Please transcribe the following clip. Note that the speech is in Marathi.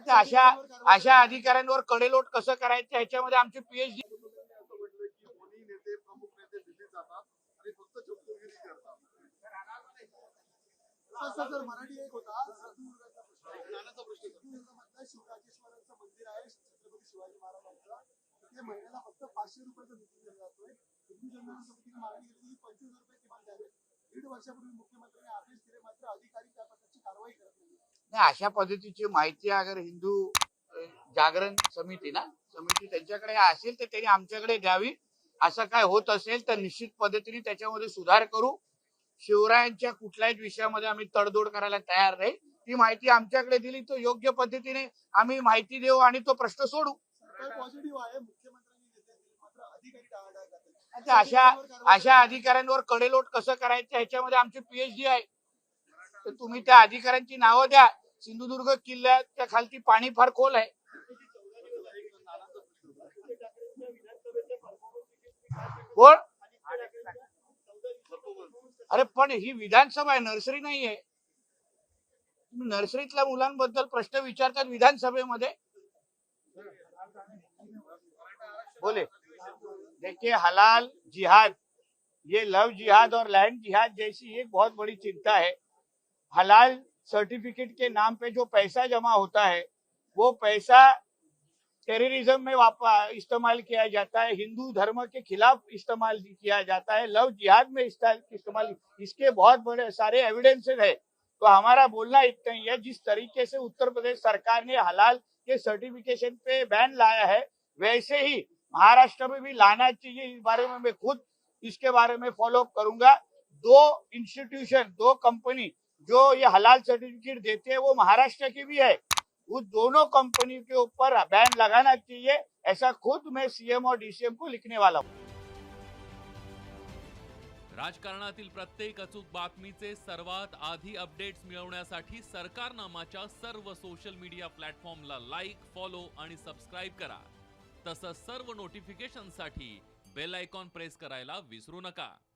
आता अशा अशा अधिकाऱ्यांवर कडेलोट कसं करायचं? याच्यामध्ये आमची पीएचडी मंदिर आहे शिवाजी महिन्याला फक्त पाचशे जातोय पंचवीस रुपये किमान द्यावे दीड वर्षापूर्वी मुख्यमंत्र्यांनी आदेश दिले. नाही अशा पद्धतीची माहिती अगर हिंदू जागरण समिती ना समिती त्यांच्याकडे असेल तर त्यांनी आमच्याकडे द्यावी. असं काय होत असेल तर निश्चित पद्धतीने त्याच्यामध्ये सुधार करू. शिवरायांच्या कुठल्याच विषयामध्ये आम्ही तडजोड करायला तयार नाही. ती माहिती आमच्याकडे दिली तर योग्य पद्धतीने आम्ही माहिती देऊ आणि तो प्रश्न सोडू. अशा अशा अधिकाऱ्यांवर कडेलोट कसं करायचं ह्याच्यामध्ये आमची पीएचडी आहे. तर तुम्ही त्या अधिकाऱ्यांची नावं द्या. सिंधुदुर्ग किल्ल्याच्या खालती पाणी फार खोल आहे. कोण अरे पण ही विधानसभा आहे नर्सरी नाही आहे. तुम्ही नर्सरीतल्या मुलांबद्दल प्रश्न विचारतात विधानसभेमध्ये? बोले. देखिए हलाल जिहाद ये लव जिहाद और लैंड जिहाद जैसी एक बहुत बड़ी चिंता है। हलाल सर्टिफिकेट के नाम पे जो पैसा जमा होता है, वो पैसा टेररिज्म में इस्तेमाल किया जाता है, हिंदू धर्म के खिलाफ इस्तेमाल किया जाता है, लव जिहाद में इस्तेमाल इसके बहुत बड़े, सारे एविडेंसेस है। तो हमारा बोलना इतना ही है, जिस तरीके से उत्तर प्रदेश सरकार ने हलाल के सर्टिफिकेशन पे बैन लाया है, वैसे ही महाराष्ट्र में भी लाना चाहिए इस बारे में मैं खुद इसके बारे में फॉलो अप करूँगा। दो इंस्टीट्यूशन दो कंपनी जो ये हलाल सर्टिफिकेट देते हैं वो महाराष्ट्र की भी है। उस दोनों कंपनी के ऊपर बैन लगाना चाहिए ऐसा खुद मैं सीएम और डीसीएम को लिखने वाला हूँ। राजकारणातील प्रत्येक अचूक बातमीचे सर्वात आधी अपडेट्स मिळवण्यासाठी सरकारनामाच्या सर्व सोशल मीडिया प्लॅटफॉर्मला लाईक फॉलो आणि सबस्क्राईब करा. तसंच सर्व नोटिफिकेशनसाठी बेल आयकॉन प्रेस करायला विसरू नका.